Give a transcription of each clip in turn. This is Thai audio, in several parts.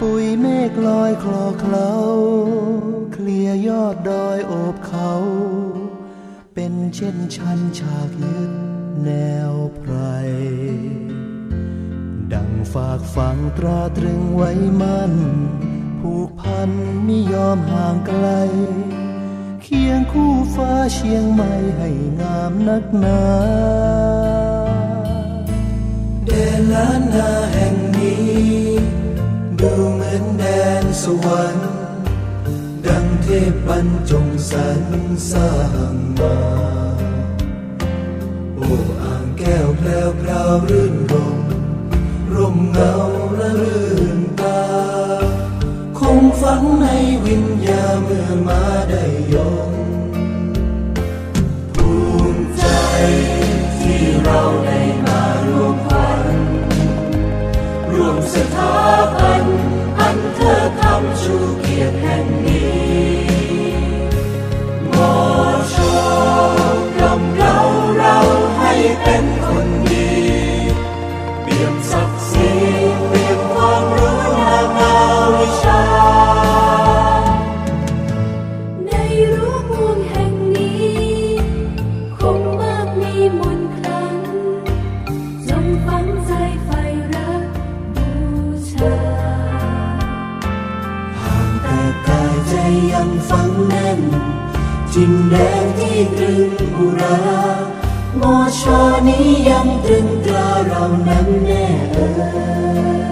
ปุยเมฆลอยคลอเคล้าเคลียยอดดอยโอบเขา เป็นเช่นชันฉากยึดแนวไพร ดังฝากฝังตราตรึงไว้มันผูกพันไม่ยอมห่างไกล เคียงคู่ฟ้าเชียงใหม่ให้งามนักหนา พบรรจงสรรสร้างมา โอ้อ่างแก้วแพรวพราวรื่น ยังฝังแน่นจินแดงที่ตรึงอุรามอชอนี้ยังตรึงตราเรานั้นแน่เออ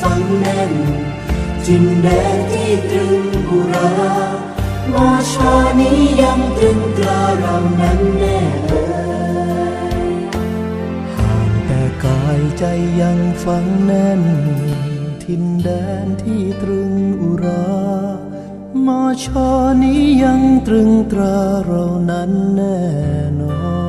ฝังแน่นจินแดนที่ตรึงบุรามอชอนี้ยังตรึงตราเรานั้นแน่เอ่ยห่างแต่กายใจยังฝังแน่น ทินแดนที่ตรึงอุรามอชอนี้ยังตรึงตราเรานั้นแน่นอน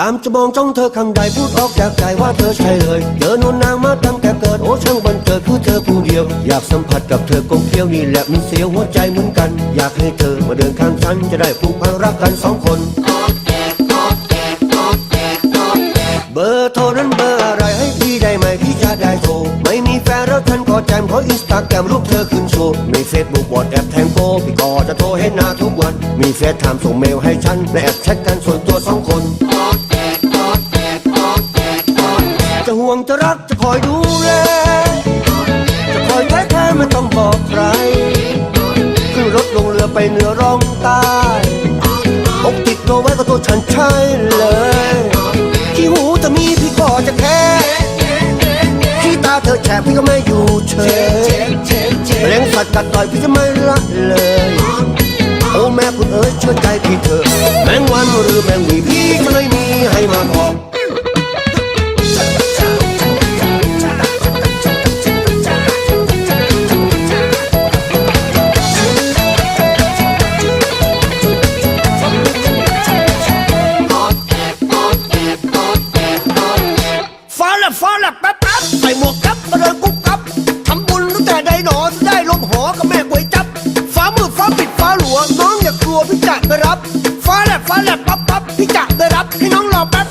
ยามจะมองจ้องเธอข้างใดพูดออกจากใจว่าเธอใช่เลยเจอนวนนางมาตั้งแต่เกิดโอ้ช่างบันเกิดคือเธอผู้เดียว อยากสัมผัสกับเธอกงเกี้ยวนี่แหละมันเสียวหัวใจเหมือนกัน อยากให้เธอมาเดินข้างฉันจะได้ผูกพันรักกันสองคนเบอร์โทรนั้นเบอร์อะไรให้พี่ได้ไหมพี่จะได้โทรไม่มีแฟนแล้วฉันก็แจมขออินสตาแกรมรูปเธอขึ้นโชว์มีเฟซบุ๊กวอทแอปแทงโกพี่ก็จะโทรให้หน้าทุกวัน มีเฟซไทม์ส่งเมลให้ฉันและแอปแชทกันส่วนตัวสองคน วงจะรักจะคอยดูแล จะคอยแท้แท้ไม่ต้องบอกใคร ขึ้นรถลงเรือไปเหนือร่องใต้อกติดโนไว้ก็ตัวฉันใช่เลย ที่หูจะมีพี่ก็จะแค่ที่ตาเธอแฉะพี่ก็ไม่อยู่เฉยแรงสัตว์กัดต่อยพี่จะไม่ละเลย โอ้แม่คุณเอ๋ยเชื่อใจพี่เถอะแมงวันหรือแมงวี ให้น้องรอแป๊บ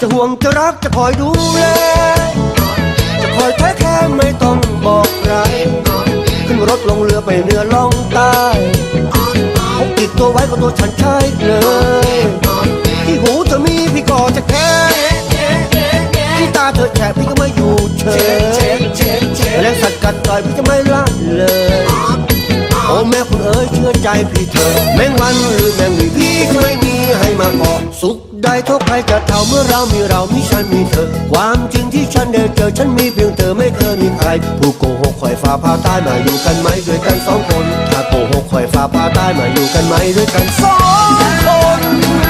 จะห่วงจะรักจะคอยดูแล รถลงเรือไปเหนือล่องใต้พกติดตัวไว้ก็ตัวฉันใช้เลย ที่หูเธอมีพี่ก็จะแค่ที่ตาเธอแฉะพี่ก็ไม่อยู่เฉยแรงสัตว์กัดต่อยพี่จะไม่ละเลย แม่คุณเอ๋ยเชื่อใจพี่เธอแมงวันหรือแมงวีพี่จะไม่มีให้มาเกาะสุขได้เท่าใครจะเท่าเมื่อเรามีเรามีฉันมีเธอ ความจริงที่ฉันได้เจอฉันมีเพียงเธอไม่เคยมีใคร ผู้โกหกคอยฟ้าพาตายมาอยู่กันไหมด้วยกันสองคน ถ้าโกหกคอยฟ้าพาตายมาอยู่กันไหมด้วยกันสองคน